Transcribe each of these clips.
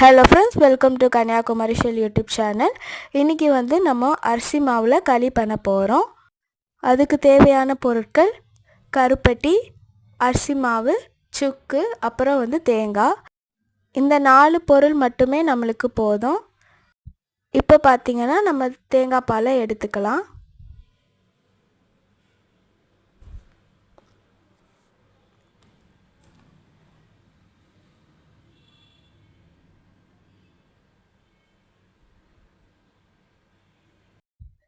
Hello friends welcome to Kanniyakumari shell YouTube channel இன்றைக்கி வந்து நம்ம அரிசி மாவில் களி பண்ண போகிறோம் அதுக்கு தேவையான பொருட்கள் கருப்பட்டி அரிசி மாவு சுக்கு அப்புறம் வந்து தேங்காய். இந்த நாலு பொருள் மட்டுமே நம்மளுக்கு போதும். இப்போ பார்த்திங்கன்னா நம்ம தேங்காய் பாலை எடுத்துக்கலாம்.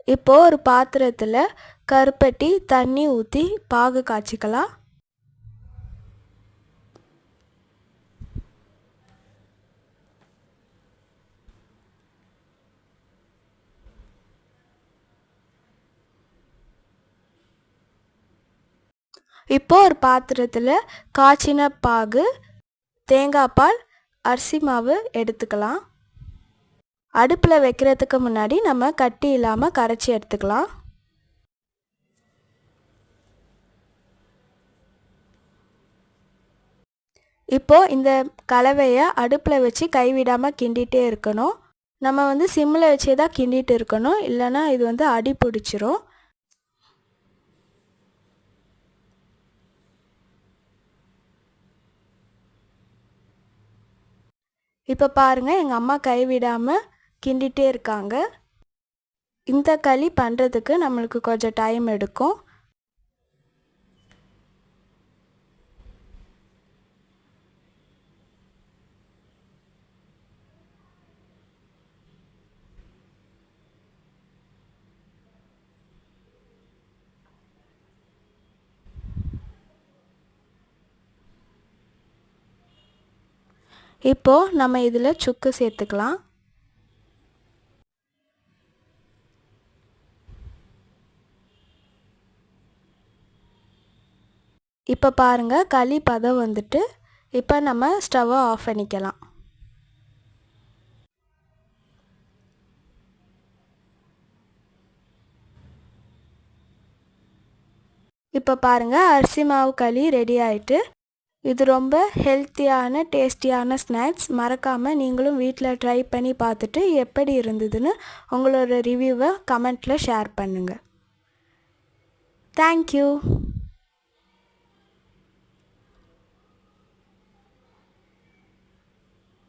இப்போது ஒரு பாத்திரத்தில் கருப்பட்டி தண்ணி ஊற்றி பாகு காய்ச்சிக்கலாம். இப்போது ஒரு பாத்திரத்தில் காய்ச்சின பாகு தேங்காய் பால் அரிசி மாவு எடுத்துக்கலாம். அடுப்பில் வைக்கிறதுக்கு முன்னாடி நம்ம கட்டி இல்லாமல் கரைச்சி எடுத்துக்கலாம். இப்போது இந்த கலவையை அடுப்பில் வச்சு கைவிடாமல் கிண்டிகிட்டே இருக்கணும். நம்ம வந்து சிம்மில் வச்சே தான் கிண்டிகிட்டு இருக்கணும். இல்லைனா இது வந்து அடி பிடிச்சிரும். இப்போ பாருங்கள் எங்கள் அம்மா கைவிடாமல் கிண்டிகிட்டே இருக்காங்க. இந்த களி பண்ணுறதுக்கு நம்மளுக்கு கொஞ்சம் டைம் எடுக்கும். இப்போது நம்ம இதில் சுக்கு சேர்த்துக்கலாம். இப்போ பாருங்கள் களி பதம் வந்துட்டு இப்போ நம்ம ஸ்டவ்வை ஆஃப் பண்ணிக்கலாம். இப்போ பாருங்கள் அரிசி மாவு களி ரெடி ஆயிட்டு இது ரொம்ப ஹெல்த்தியான டேஸ்டியான ஸ்நாக்ஸ் மறக்காமல் நீங்களும் வீட்டில் ட்ரை பண்ணி பார்த்துட்டு எப்படி இருந்ததுன்னு உங்களோட ரிவ்யூவை கமெண்ட்டில் ஷேர் பண்ணுங்கள் தேங்க்யூ